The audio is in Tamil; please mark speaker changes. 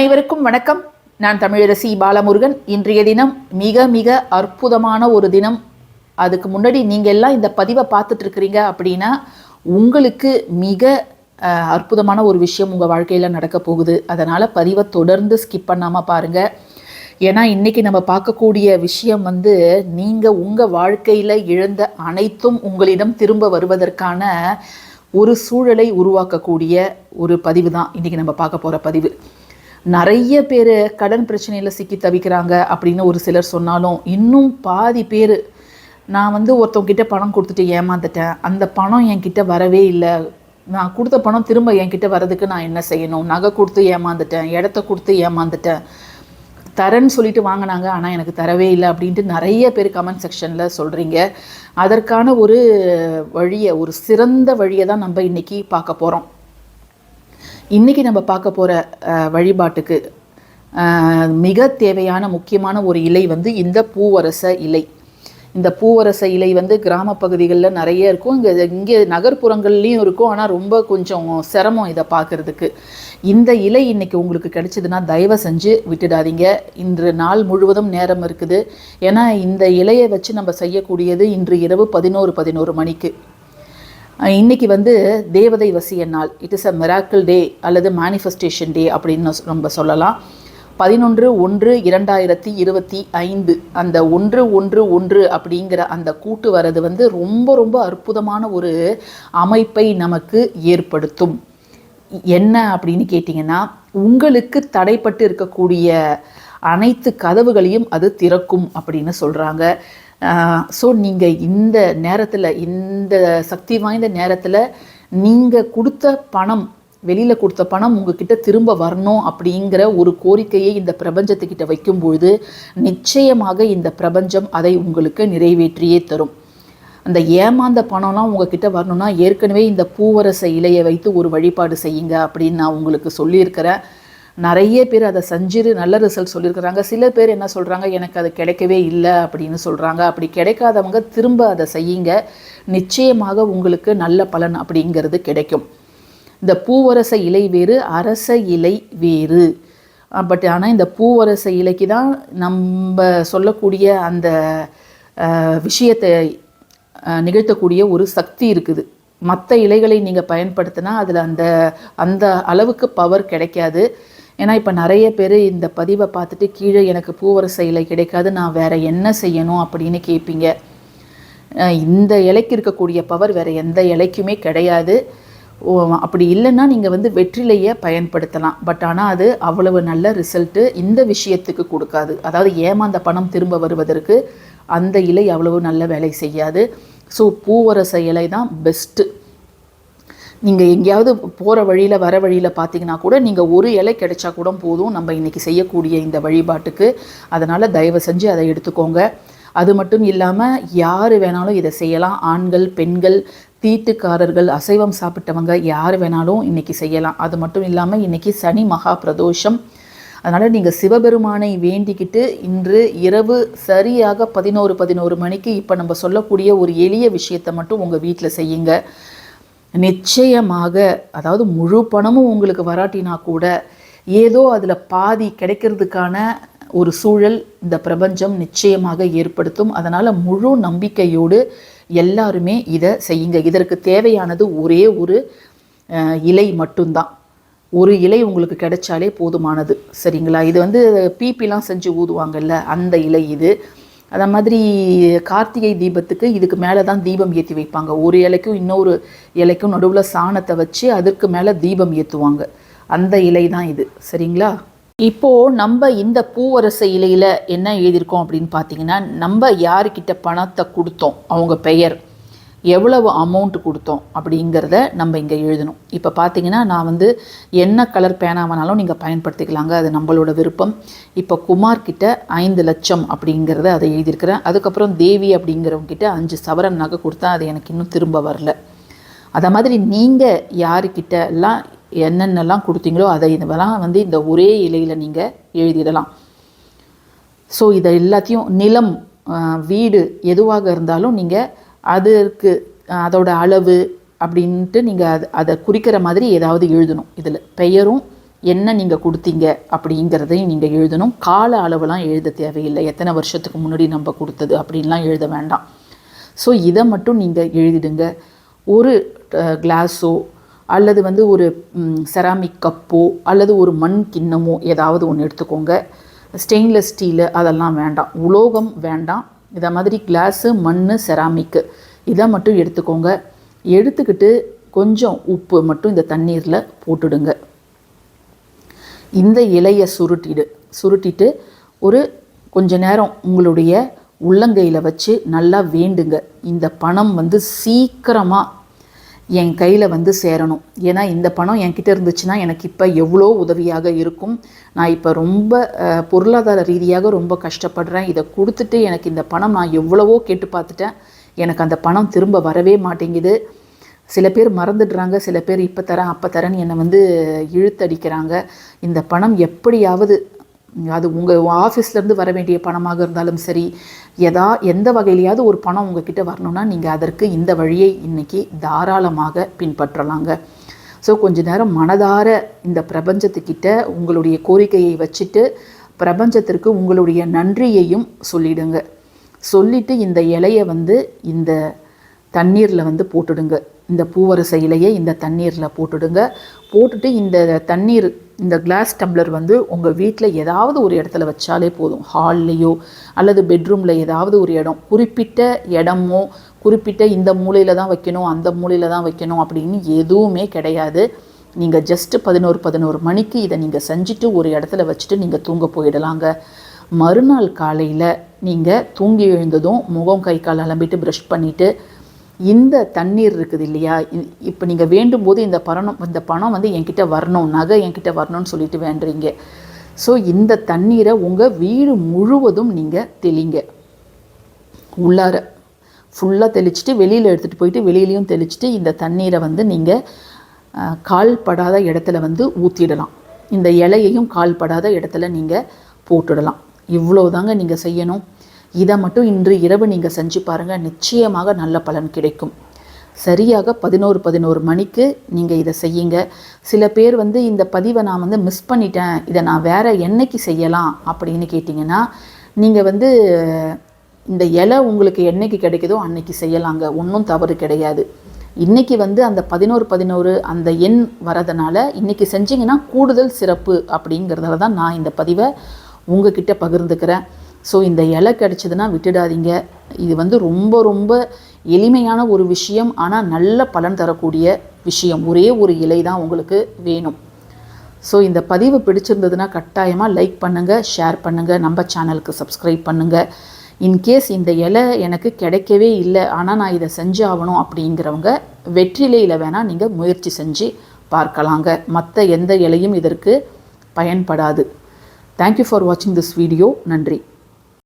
Speaker 1: அனைவருக்கும் வணக்கம். நான் தமிழரசி பாலமுருகன். இன்றைய தினம் மிக மிக அற்புதமான ஒரு தினம். அதுக்கு முன்னாடி நீங்கள் எல்லாம் இந்த பதிவை பார்த்துட்டு இருக்கிறீங்க அப்படின்னா உங்களுக்கு மிக அற்புதமான ஒரு விஷயம் உங்கள் வாழ்க்கையில் நடக்க போகுது. அதனால் பதிவை தொடர்ந்து ஸ்கிப் பண்ணாமல் பாருங்கள் ஏன்னா இன்றைக்கி நம்ம பார்க்கக்கூடிய விஷயம் வந்து நீங்கள் உங்கள் வாழ்க்கையில் இழந்த அனைத்தும் உங்களிடம் திரும்ப வருவதற்கான ஒரு சூழலை உருவாக்கக்கூடிய ஒரு பதிவு தான் இன்றைக்கி நம்ம பார்க்க போகிற பதிவு. நிறைய பேர் கடன் பிரச்சனையில் சிக்கி தவிக்கிறாங்க அப்படின்னு ஒரு சிலர் சொன்னாலும் இன்னும் பாதி பேர் நான் வந்து ஒருத்தவங்கிட்ட பணம் கொடுத்துட்டு ஏமாந்துட்டேன். அந்த பணம் என்கிட்ட வரவே இல்லை. நான் கொடுத்த பணம் திரும்ப என்கிட்ட வர்றதுக்கு நான் என்ன செய்யணும்? நகை கொடுத்து ஏமாந்துட்டேன் இடத்த கொடுத்து ஏமாந்துட்டேன். தரேன்னு சொல்லிட்டு வாங்கினாங்க ஆனால் எனக்கு தரவே இல்லை அப்படின்ட்டு நிறைய பேர் கமெண்ட் செக்ஷனில் சொல்கிறீங்க அதற்கான ஒரு வழியை ஒரு சிறந்த வழியை தான் நம்ம இன்றைக்கி பார்க்க போகிறோம் இன்றைக்கி நம்ம பார்க்க போகிற வழிபாட்டுக்கு மிக தேவையான முக்கியமான ஒரு இலை வந்து இந்த பூவரச இலை. இந்த பூவரச இலை வந்து கிராம பகுதிகளில் நிறைய இருக்கும். இங்கே இங்கே நகர்ப்புறங்கள்லேயும் இருக்கும். ஆனால் ரொம்ப கொஞ்சம் சிரமம் இதை பார்க்குறதுக்கு. இந்த இலை இன்னைக்கு உங்களுக்கு கிடைச்சதுன்னா தயவு செஞ்சு விட்டுடாதீங்க. இன்று நாள் முழுவதும் நேரம் இருக்குது. ஏன்னா இந்த இலையை வச்சு நம்ம செய்யக்கூடியது இன்று இரவு பதினோரு பதினோரு மணிக்கு. இன்றைக்கி வந்து தேவதை வசிய நாள் it is a miracle day அல்லது மேனிஃபெஸ்டேஷன் டே அப்படின்னு சொ- நம்ம சொல்லலாம். பதினொன்று ஒன்று இரண்டாயிரத்தி இருபத்தி ஐந்து. அந்த ஒன்று ஒன்று ஒன்று அப்படிங்கிற அந்த கூட்டு வர்றது வந்து ரொம்ப ரொம்ப அற்புதமான ஒரு அமைப்பை நமக்கு ஏற்படுத்தும். என்ன அப்படின்னு கேட்டிங்கன்னா உங்களுக்கு தடைப்பட்டு இருக்கக்கூடிய அனைத்து கதவுகளையும் அது திறக்கும் அப்படின்னு சொல்கிறாங்க ஸோ நீங்கள் இந்த நேரத்தில் இந்த சக்தி வாய்ந்த நேரத்தில் நீங்கள் கொடுத்த பணம் வெளியில் கொடுத்த பணம் உங்ககிட்ட திரும்ப வரணும் அப்படிங்கிற ஒரு கோரிக்கையை இந்த பிரபஞ்சத்துக்கிட்ட வைக்கும்பொழுது நிச்சயமாக இந்த பிரபஞ்சம் அதை உங்களுக்கு நிறைவேற்றியே தரும். அந்த ஏமாந்த பணம்லாம் உங்ககிட்ட வரணும்னா ஏற்கனவே இந்த பூவரச இலையை வைத்து ஒரு வழிபாடு செய்யுங்க அப்படின்னு நான் உங்களுக்கு சொல்லியிருக்கிறேன். நிறைய பேர் அதை செஞ்சிரு நல்ல ரிசல்ட் சொல்லியிருக்கிறாங்க. சில பேர் என்ன சொல்கிறாங்க எனக்கு அது கிடைக்கவே இல்லை அப்படின்னு சொல்கிறாங்க அப்படி கிடைக்காதவங்க திரும்ப அதை செய்யுங்க. நிச்சயமாக உங்களுக்கு நல்ல பலன் அப்படிங்கிறது கிடைக்கும். இந்த பூவரச இலை வேறு அரச இலை வேறு. பட் ஆனால் இந்த பூவரச இலைக்கு தான் நம்ம சொல்லக்கூடிய அந்த விஷயத்தை நிகழ்த்தக்கூடிய ஒரு சக்தி இருக்குது. மற்ற இலைகளை நீங்கள் பயன்படுத்தினா அதில் அந்த அந்த அளவுக்கு பவர் கிடைக்காது. ஏன்னா இப்போ நிறைய பேர் இந்த பதிவை பார்த்துட்டு கீழே எனக்கு பூவரச இலை கிடைக்காது நான் வேறு என்ன செய்யணும் அப்படின்னு கேட்பீங்க. இந்த இலைக்கு இருக்கக்கூடிய பவர் வேறு எந்த இலைக்குமே கிடையாது. அப்படி இல்லைன்னா நீங்கள் வந்து வெற்றிலையை பயன்படுத்தலாம். பட் ஆனால் அது அவ்வளவு நல்ல ரிசல்ட்டு இந்த விஷயத்துக்கு கொடுக்காது. அதாவது ஏமாந்த பணம் திரும்ப வருவதற்கு அந்த இலை அவ்வளவு நல்ல வேலை செய்யாது. ஸோ பூவரச இலை தான் பெஸ்ட்டு நீங்கள் எங்கேயாவது போகிற வழியில் வர வழியில் பார்த்தீங்கன்னா கூட நீங்கள் ஒரு இலை கிடைச்சா கூட போதும். நம்ம இன்றைக்கி செய்யக்கூடிய இந்த வழிபாட்டுக்கு. அதனால் தயவு செஞ்சு அதை எடுத்துக்கோங்க. அது மட்டும் இல்லாமல் யார் வேணாலும் இதை செய்யலாம். ஆண்கள் பெண்கள் தீட்டுக்காரர்கள் அசைவம் சாப்பிட்டவங்க யார் வேணாலும் இன்றைக்கி செய்யலாம். அது மட்டும் இல்லாமல் இன்றைக்கி சனி மகா பிரதோஷம். அதனால் நீங்கள் சிவபெருமானை வேண்டிக்கிட்டு இன்று இரவு சரியாக பதினோரு பதினோரு மணிக்கு இப்போ நம்ம சொல்லக்கூடிய ஒரு எளிய விஷயத்தை மட்டும் உங்கள் வீட்டில் செய்யுங்க. நிச்சயமாக அதாவது முழு பணமும் உங்களுக்கு வராட்டினா கூட ஏதோ அதில் பாதி கிடைக்கிறதுக்கான ஒரு சூழல் இந்த பிரபஞ்சம் நிச்சயமாக ஏற்படுத்தும். அதனால் முழு நம்பிக்கையோடு எல்லாருமே இதை செய்யுங்க. இதற்கு தேவையானது ஒரே ஒரு இலை மட்டும்தான். ஒரு இலை உங்களுக்கு கிடைச்சாலே போதுமானது. சரிங்களா? இது வந்து பிபிலாம் செஞ்சு ஊதுவாங்கல்ல அந்த இலை இது. அதை மாதிரி கார்த்திகை தீபத்துக்கு இதுக்கு மேலே தான் தீபம் ஏற்றி வைப்பாங்க. ஒரு இலைக்கும் இன்னொரு இலைக்கும் நடுவில் சாணத்தை வச்சு அதற்கு மேலே தீபம் ஏற்றுவாங்க அந்த இலை தான் இது. சரிங்களா? இப்போது நம்ம இந்த பூவரச இலையில் என்ன எழுதியிருக்கோம் அப்படின்னு பார்த்தீங்கன்னா நம்ம யாருக்கிட்ட பணத்தை கொடுத்தோம்? அவங்க பெயர். எவ்வளவு அமௌண்ட் கொடுத்தோம் அப்படிங்கிறத நம்ம இங்கே எழுதணும். இப்போ பார்த்தீங்கன்னா நான் வந்து என்ன கலர் பேனாவானாலும் நீங்கள் பயன்படுத்திக்கலாங்க. அது நம்மளோட விருப்பம். இப்போ குமார் கிட்ட ஐந்து லட்சம் அப்படிங்கிறத அதை எழுதியிருக்கிறேன். அதுக்கப்புறம் தேவி அப்படிங்கிறவங்கிட்ட அஞ்சு சவரன் நகை கொடுத்தா அது எனக்கு இன்னும் திரும்ப வரல. அதை மாதிரி நீங்கள் யாருக்கிட்ட எல்லாம் என்னென்னலாம் கொடுத்தீங்களோ அதை இதெல்லாம் வந்து இந்த ஒரே இலையில் நீங்கள் எழுதிடலாம். ஸோ இதை எல்லாத்தையும் நிலம் வீடு எதுவாக இருந்தாலும் நீங்கள் அதற்கு அதோட அளவு அப்படின்ட்டு நீங்கள் அது அதை குறிக்கிற மாதிரி ஏதாவது எழுதணும். இதில் பெயரும் என்ன நீங்கள் கொடுத்தீங்க அப்படிங்கிறதையும் நீங்கள் எழுதணும். கால அளவுலாம் எழுத தேவையில்லை. எத்தனை வருஷத்துக்கு முன்னாடி நம்ம கொடுத்தது அப்படின்லாம் எழுத வேண்டாம். ஸோ இதை மட்டும் நீங்கள் எழுதிடுங்க. ஒரு கிளாஸோ அல்லது வந்து ஒரு செராமிக் கப்போ அல்லது ஒரு மண் கிண்ணமோ ஏதாவது ஒன்று எடுத்துக்கோங்க. ஸ்டெயின்லெஸ் ஸ்டீலு அதெல்லாம் வேண்டாம். உலோகம் வேண்டாம். இதை மாதிரி கிளாஸு மண் செராமிக்கு இதை மட்டும் எடுத்துக்கோங்க. எடுத்துக்கிட்டு கொஞ்சம் உப்பு மட்டும் இந்த தண்ணீரில் போட்டுடுங்க. இந்த இலையை சுருட்டிடு சுருட்டிட்டு ஒரு கொஞ்ச நேரம் உங்களுடைய உள்ளங்கையில் வச்சு நல்லா வேண்டுங்க. இந்த பணம் வந்து சீக்கிரமாக என் கையில் வந்து சேரணும். ஏன்னா இந்த பணம் என்கிட்ட இருந்துச்சுன்னா எனக்கு இப்போ எவ்வளோ உதவியாக இருக்கும். நான் இப்போ ரொம்ப பொருளாதார ரீதியாக ரொம்ப கஷ்டப்படுறேன். இதை கொடுத்துட்டு எனக்கு இந்த பணம் நான் எவ்வளவோ கேட்டு பார்த்துட்டேன். எனக்கு அந்த பணம் திரும்ப வரவே மாட்டேங்குது. சில பேர் மறந்துடுறாங்க. சில பேர் இப்போ தரேன் அப்போ தரேன்னு என்னை வந்து இழுத்தடிக்கிறாங்க. இந்த பணம் எப்படியாவது அது உங்கள் ஆஃபீஸ்லேருந்து வர வேண்டிய பணமாக இருந்தாலும் சரி எதா எந்த வகையிலையாவது ஒரு பணம் உங்ககிட்ட வரணும்னா நீங்கள் அதற்கு இந்த வழியை இன்னைக்கு தாராளமாக பின்பற்றலாங்க. ஸோ கொஞ்ச நேரம் மனதார இந்த பிரபஞ்சத்துக்கிட்ட உங்களுடைய கோரிக்கையை வச்சுட்டு பிரபஞ்சத்திற்கு உங்களுடைய நன்றியையும் சொல்லிடுங்க. சொல்லிட்டு இந்த இலையை வந்து இந்த தண்ணீரில் வந்து போட்டுடுங்க. இந்த பூவரச இலையை இந்த தண்ணீரில் போட்டுடுங்க. போட்டுட்டு இந்த தண்ணீர் இந்த கிளாஸ் டம்ளர் வந்து உங்கள் வீட்டில் ஏதாவது ஒரு இடத்துல வச்சாலே போதும். ஹால்லையோ அல்லது பெட்ரூமில் ஏதாவது ஒரு இடம். குறிப்பிட்ட இடமோ குறிப்பிட்ட இந்த மூலையில் தான் வைக்கணும் அந்த மூலையில் தான் வைக்கணும் அப்படின்னு எதுவுமே கிடையாது. நீங்கள் ஜஸ்ட்டு பதினோரு பதினோரு மணிக்கு இதை நீங்கள் செஞ்சுட்டு ஒரு இடத்துல வச்சுட்டு நீங்கள் தூங்க போயிடலாங்க. மறுநாள் காலையில் நீங்கள் தூங்கி எழுந்ததும் முகம் கை கால் அலம்பிட்டு ப்ரஷ் பண்ணிவிட்டு இந்த தண்ணீர் இருக்குது இல்லையா? இப்போ நீங்கள் வேண்டும் போது இந்த பணம் இந்த பணம் வந்து என்கிட்ட வரணும் நகை என்கிட்ட வரணும்னு சொல்லிட்டு வேண்டுறீங்க. ஸோ இந்த தண்ணீரை உங்கள் வீடு முழுவதும் நீங்கள் தெளிங்க. உள்ளார ஃபுல்லாக தெளிச்சிட்டு வெளியில் எடுத்துகிட்டு போயிட்டு வெளியிலையும் தெளிச்சிட்டு இந்த தண்ணீரை வந்து நீங்கள் கால் படாத இடத்துல வந்து ஊற்றிடலாம் இந்த இலையையும் கால் படாத இடத்துல நீங்கள் போட்டுடலாம். இவ்வளோ தாங்க நீங்கள் செய்யணும். இதை மட்டும் இன்று இரவு நீங்கள் செஞ்சு பாருங்கள் நிச்சயமாக நல்ல பலன் கிடைக்கும். சரியாக பதினோரு பதினோரு மணிக்கு நீங்கள் இதை செய்யுங்க. சில பேர் வந்து இந்த பதிவை நான் வந்து மிஸ் பண்ணிட்டேன் இதை நான் வேறு என்னைக்கு செய்யலாம் அப்படின்னு கேட்டிங்கன்னா நீங்கள் வந்து இந்த இலை உங்களுக்கு என்னைக்கு கிடைக்குதோ அன்னைக்கு செய்யலாங்க. ஒன்றும் தவறு கிடையாது. இன்னைக்கு வந்து அந்த பதினோரு பதினோரு அந்த எண் வரதுனால இன்றைக்கி செஞ்சிங்கன்னா கூடுதல் சிறப்பு அப்படிங்கிறதால தான் நான் இந்த பதிவை உங்ககிட்ட பகிர்ந்துக்கிறேன். ஸோ இந்த இலை கிடச்சிதுன்னா விட்டுடாதீங்க. இது வந்து ரொம்ப ரொம்ப எளிமையான ஒரு விஷயம். ஆனால் நல்ல பலன் தரக்கூடிய விஷயம். ஒரே ஒரு இலை தான் உங்களுக்கு வேணும். ஸோ இந்த பதிவு பிடிச்சிருந்ததுன்னா கட்டாயமாக லைக் பண்ணுங்கள் ஷேர் பண்ணுங்கள் நம்ம சேனலுக்கு சப்ஸ்கிரைப் பண்ணுங்கள் இன்கேஸ் இந்த இலை எனக்கு கிடைக்கவே இல்லை ஆனால் நான் இதை செஞ்சு ஆகணும் அப்படிங்கிறவங்க வெற்றிலையில் வேணால் நீங்கள் முயற்சி செஞ்சு பார்க்கலாங்க. மற்ற எந்த இலையும் இதற்கு பயன்படாது. தேங்க்யூ ஃபார் வாட்சிங் திஸ் வீடியோ நன்றி.